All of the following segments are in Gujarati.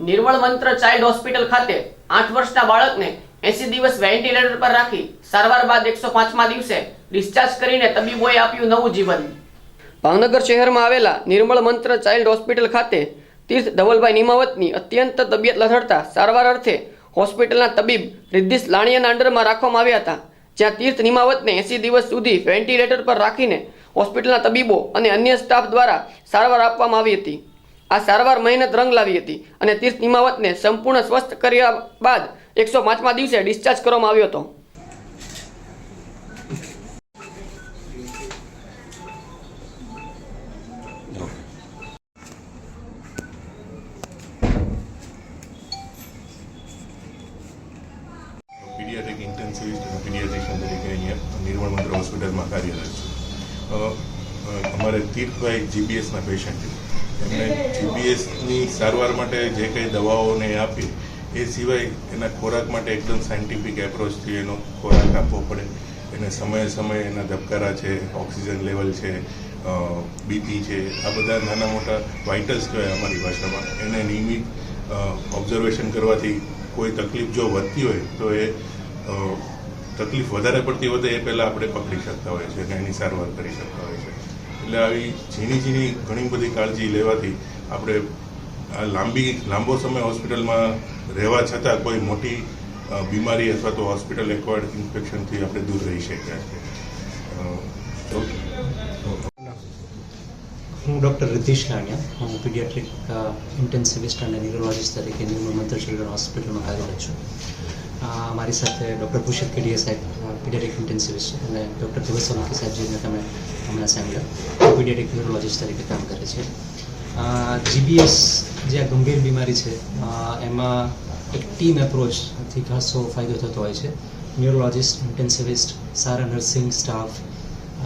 નિર્મળ મંત્ર ચાઇલ્ડ હોસ્પિટલ ખાતે આઠ વર્ષના બાળકને એસી દિવસ વેન્ટિલેટર પર રાખી સારવાર બાદ એકસો પાંચમા દિવસે ડિસ્ચાર્જ કરીને તબીબોએ આપ્યું નવું જીવન. ભાવનગર શહેરમાં આવેલા નિર્મળ મંત્ર ચાઇલ્ડ હોસ્પિટલ ખાતે તીર્થ ધવલભાઈ નિમાવતની અત્યંત તબિયત લથડતા સારવાર અર્થે હોસ્પિટલના તબીબ રિદ્ધિશ લાણિયાના અંડરમાં રાખવામાં આવ્યા હતા, જ્યાં તીર્થ નિમાવતને એસી દિવસ સુધી વેન્ટિલેટર પર રાખીને હોસ્પિટલના તબીબો અને અન્ય સ્ટાફ દ્વારા સારવાર આપવામાં આવી હતી. આ સારવાર મહેનત રંગ લાવી હતી અને તીર્થ નિમાવતને સંપૂર્ણ સ્વસ્થ કર્યા બાદ એકસો પાંચમા દિવસે ડિસ્ચાર્જ કરવામાં આવ્યો હતો. પીડિયાટ્રિક ઇન્ટેન્સિવિસ્ટ અને તરીકે અહીંયા નિર્મળ મંત્ર હોસ્પિટલમાં કાર્યરત છું. અમારે તીર્થભાઈ જીબીએસના પેશન્ટ છે. એમને જીબીએસની સારવાર માટે જે કંઈ દવાઓને આપી, એ સિવાય એના ખોરાક માટે એકદમ સાયન્ટિફિક એપ્રોચથી એનો ખોરાક આપવો પડે. એને સમયે સમયે એના ધબકારા છે, ઓક્સિજન લેવલ છે બીપી છે, આ બધા નાના મોટા વાઇટલ્સ કહેવાય અમારી ભાષામાં. એને નિયમિત ઓબ્ઝર્વેશન કરવાથી કોઈ તકલીફ જો વધતી હોય, તો એ તકલીફ વધારે પડતી વધે એ પહેલાં આપણે પકડી શકતા હોય છે અને એની સારવાર કરી શકતા હોય છે એટલે આવી ઝીણી ઝીણી ઘણી બધી કાળજી લેવાથી આપણે આ લાંબી લાંબો સમય હોસ્પિટલમાં રહેવા છતાં કોઈ મોટી બીમારી અથવા તો હોસ્પિટલ એક્વાયર્ડ ઇન્ફેક્શનથી આપણે દૂર રહી શકીએ હું ડૉક્ટર રિધિશ લાણિયા હું પીડિયાટ્રિક ઇન્ટેન્સિવિસ્ટ અને ન્યુરોલોજિસ્ટ તરીકે ન્યુ મંત્ર ચિલ્ડ્રન હોસ્પિટલમાં કાર્યરત છું. મારી સાથે ડૉક્ટર ભૂષિત કેડીએ સાહેબ પીડિયાટિક ઇન્ટેન્સિવિસ્ટ અને ડૉક્ટર દિવસ સોલંકી સાહેબજીને તમે હમણાં સાંભળ્યા પીડિયાટિક ન્યુરોલોજિસ્ટ તરીકે કામ કરે છે. જીબીએસ જે આ ગંભીર બીમારી છે એમાં એક ટીમ એપ્રોચથી ખાસો ફાયદો થતો હોય છે. ન્યુરોલોજિસ્ટ ઇન્ટેન્સિવિસ્ટ સારા નર્સિંગ સ્ટાફ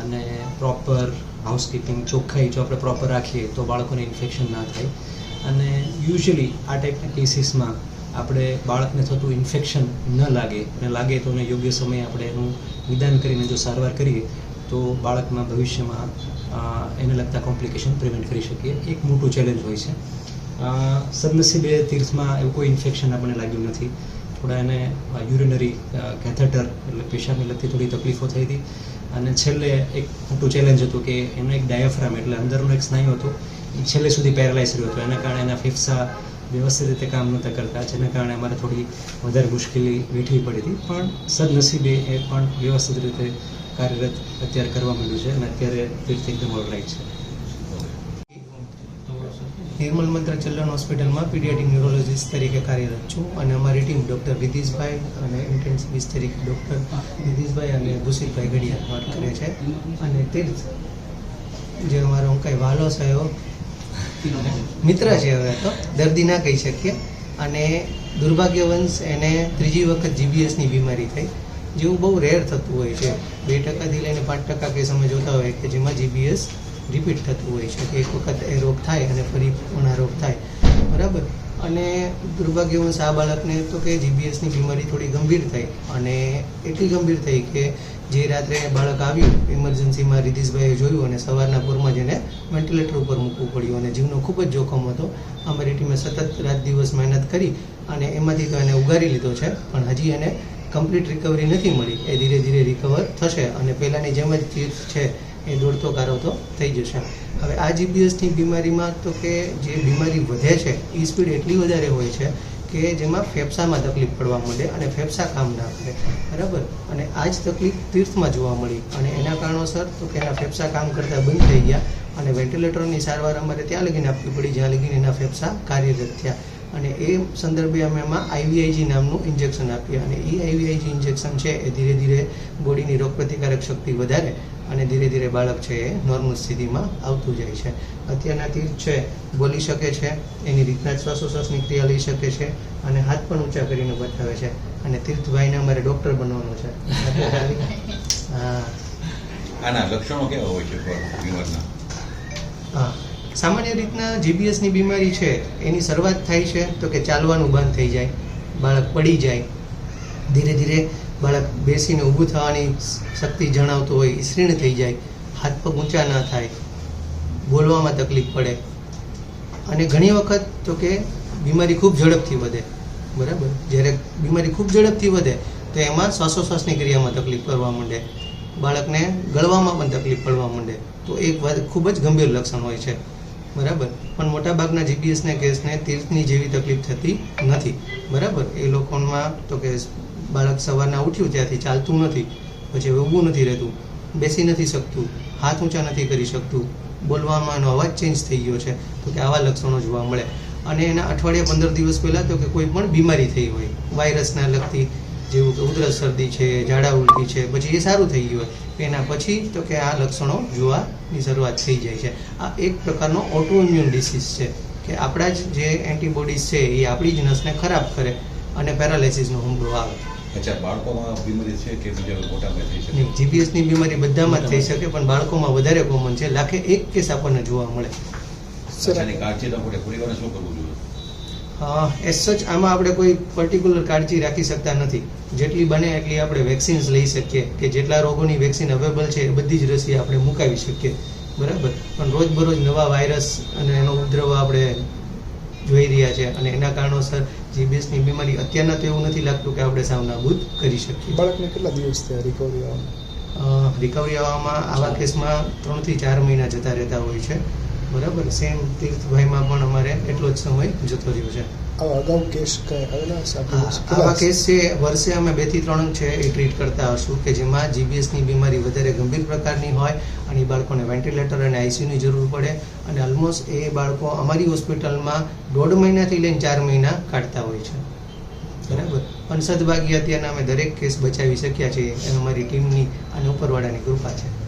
અને પ્રોપર હાઉસકીપિંગ ચોખ્ખાઈ જો આપણે પ્રોપર રાખીએ તો બાળકોને ઇન્ફેક્શન ના થાય. અને યુઝ્યુઅલી આ ટાઈપના કેસીસમાં આપણે બાળકને થતું ઇન્ફેક્શન ન લાગે અને લાગે તો એને યોગ્ય સમયે આપણે એનું નિદાન કરીને જો સારવાર કરીએ, તો બાળકના ભવિષ્યમાં એને લગતા કોમ્પ્લિકેશન પ્રિવેન્ટ કરી શકીએ. એક મોટું ચેલેન્જ હોય છે. સદનસીબે તીર્થમાં એવું કોઈ ઇન્ફેક્શન આપણને લાગ્યું નથી. થોડા એને યુરિનરી કેથેટર એટલે પેશાબની લગતી થોડી તકલીફો થઈ હતી. અને છેલ્લે એક મોટું ચેલેન્જ હતું કે એનો એક ડાયાફ્રામ એટલે અંદરનો એક સ્નાયુ હતો, એ છેલ્લે સુધી પેરાલાઇઝ રહ્યો હતો. એના કારણે એના ફેફસા વ્યવસ્થિત રીતે કામ નહોતા કરતા. જેના કારણે અમારે થોડી વધારે મુશ્કેલી વેઠવી પડી હતી. પણ સદનસીબે એ પણ વ્યવસ્થિત રીતે કાર્યરત અત્યારે કરવા માંડ્યું છે અને અત્યારે તીર્થ એકદમ ઓલરાઈટ છે. નિર્મલ મંત્ર ચિલ્ડ્રન હોસ્પિટલમાં પીડિયાટિક ન્યુરોલોજીસ્ટ તરીકે કાર્યરત છું અને અમારી ટીમ ડૉક્ટર વિધિશભાઈ અને ઇન્ટેન્સિવિસ્ટ તરીકે ડૉક્ટર વિધિશભાઈ અને ભૂષિતભાઈ ગડિયા વાત કરે છે. અને તીર્થ જે અમારો હું કાંઈ વાલો એવો મિત્ર છે હવે તો, દર્દી ના કહી શકીએ. અને દુર્ભાગ્યવંશ એને ત્રીજી વખત જીબીએસની બીમારી થઈ, જેવું બહુ રેર થતું હોય છે. બે ટકાથી લઈને પાંચ ટકા કેસોમાં જોતા હોય કે જેમાં જીબીએસ રિપીટ થતું હોય છે, કે એક વખત એ રોગ થાય અને ફરી પુનઃ રોગ થાય. અને દુર્ભાગ્યવંશ આ બાળકને તો કે જીબીએસની બીમારી થોડી ગંભીર થઈ અને એટલી ગંભીર થઈ કે જે રાત્રે બાળક આવ્યું ઇમરજન્સીમાં રિધિશભાઈએ જોયું અને સવારના પૂરમાં જ એને વેન્ટિલેટર ઉપર મૂકવું પડ્યું અને જીવનો ખૂબ જ જોખમ હતો. અમારી ટીમે સતત રાત દિવસ મહેનત કરી અને એમાંથી તો એને ઉગારી લીધો છે, પણ હજી એને કમ્પ્લીટ રિકવરી નથી મળી. એ ધીરે ધીરે રિકવર થશે અને પહેલાંની જેમ જ ચીજ છે એ દોડતો કારવતો થઈ જશે. હવે આ જીબીએસની બીમારીમાં તો કે જે બીમારી વધે છે એ સ્પીડ એટલી વધારે હોય છે કે જેમાં ફેફસામાં તકલીફ પડવા માંડે અને ફેફસા કામ ના કરે. બરાબર? અને આ જ તકલીફ તીર્થમાં જોવા મળી. અને એના કારણોસર તો કે એના ફેફસા કામ કરતાં બંધ થઈ ગયા અને વેન્ટિલેટરની સારવાર અમારે ત્યાં લગીને આપવી પડી, જ્યાં લગીને એના ફેફસા કાર્યરત થયા. અને એ સંદર્ભે અમે એમાં આઈવીઆઈજી નામનું ઇન્જેક્શન આપીએ. અને એ આઈવીઆઈજી ઇન્જેક્શન છે એ ધીરે ધીરે બોડીની રોગપ્રતિકારક શક્તિ વધારે અને ધીરે ધીરે બાળક છે એ નોર્મલ સ્થિતિમાં આવતું જાય છે. અત્યારના તીર્થ છે બોલી શકે છે એની રીતના જ શ્વાસોશ્વાસની ક્રિયા લઈ શકે છે અને હાથ પણ ઊંચા કરીને બતાવે છે. અને તીર્થભાઈને અમારે ડૉક્ટર બનવાનું છે. હા. આના લક્ષણો કેવા હોય છે હા. સામાન્ય રીતના જીબીએસની બીમારી છે, એની શરૂઆત થાય છે તો કે ચાલવાનું બંધ થઈ જાય, બાળક પડી જાય. ધીરે ધીરે બાળક બેસીને ઊભું થવાની શક્તિ જણાવતું હોય ઈસરીણ થઈ જાય, હાથ પગ ઊંચા ના થાય, બોલવામાં તકલીફ પડે. અને ઘણી વખત તો કે બીમારી ખૂબ ઝડપથી વધે, બરાબર? જ્યારે બીમારી ખૂબ ઝડપથી વધે, તો એમાં શ્વાસોશ્વાસની ક્રિયામાં તકલીફ કરવા માંડે, બાળકને ગળવામાં પણ તકલીફ પડવા માંડે. તો એક વાત ખૂબ જ ગંભીર લક્ષણ હોય છે. બરાબર? પણ મોટાભાગના જીપીએસના કેસને તીર્થની જેવી તકલીફ થતી નથી. બરાબર? એ લોકોમાં તો કે બાળક સવારના ઉઠ્યું ત્યાંથી ચાલતું નથી, પછી ઊભું નથી રહેતું, બેસી નથી શકતું, હાથ ઊંચા નથી કરી શકતું, બોલવામાં એનો અવાજ ચેન્જ થઈ ગયો છે, તો કે આવા લક્ષણો જોવા મળે. અને એના અઠવાડિયા પંદર દિવસ પહેલાં તો કે કોઈ પણ બીમારી થઈ હોય, વાયરસના લગતી જેવું કે ઉધરસ શરદી છે, ઝાડા ઉલટી છે, પછી એ સારું થઈ ગયું હોય. એના પછી તો કે આ લક્ષણો જોવાની શરૂઆત થઈ જાય છે. આ એક પ્રકારનો ઓટોઇમ્યુન ડિસીઝ છે કે આપણા જ જે એન્ટીબોડીઝ છે એ આપણી જ નસને ખરાબ કરે અને પેરાલિસિસનો હુમલો આવે. અચ્છા બાળકોમાં બીમારી છે કે બીજા મોટામાં થઈ શકે? જીપીએસની બીમારી બધામાં થઈ શકે પણ બાળકોમાં વધારે કોમન છે. લાખે એક કેસ આપણને જોવા મળે. અચ્છાની કાળજી રાખો પરિવારે શું કરવું જોઈએ? એઝ સચ આમાં આપણે કોઈ પર્ટિક્યુલર કાળજી રાખી શકતા નથી. જેટલી બને એટલી આપણે વેક્સિન્સ લઈ શકીએ કે જેટલા રોગોની વેક્સિન અવેલેબલ છે એ બધી જ રસી આપણે મુકાવી શકીએ. બરાબર? પણ રોજબરોજ નવા વાયરસ અને એનો ઉપદ્રવ આપણે જોઈ રહ્યા છે અને એના કારણોસર જીબીએસની બીમારી અત્યારના તો એવું નથી લાગતું કે આપણે સાવ નાબૂદ કરી શકીએ. બાળકને કેટલા દિવસ થયા રિકવરી આવવામાં? રિકવરી આવવામાં આવા કેસમાં ત્રણથી ચાર મહિના જતા રહેતા હોય છે. બરાબર? સેમ તીર્થભાઈમાં પણ અમારે એટલો જ સમય જતો રહ્યો છે. આવા અગાઉ કેસ છે? વર્ષે અમે બેથી ત્રણ છે એ ટ્રીટ કરતા હશું કે જેમાં જીબીએસની બીમારી વધારે ગંભીર પ્રકારની હોય અને એ બાળકોને વેન્ટિલેટર અને આઈસીયુની જરૂર પડે અને ઓલમોસ્ટ એ બાળકો અમારી હોસ્પિટલમાં દોઢ મહિનાથી લઈને ચાર મહિના કાઢતા હોય છે. બરાબર? પણ સદભાગ્ય અત્યારના અમે દરેક કેસ બચાવી શક્યા છીએ એ અમારી ટીમની અને ઉપરવાળાની કૃપા છે.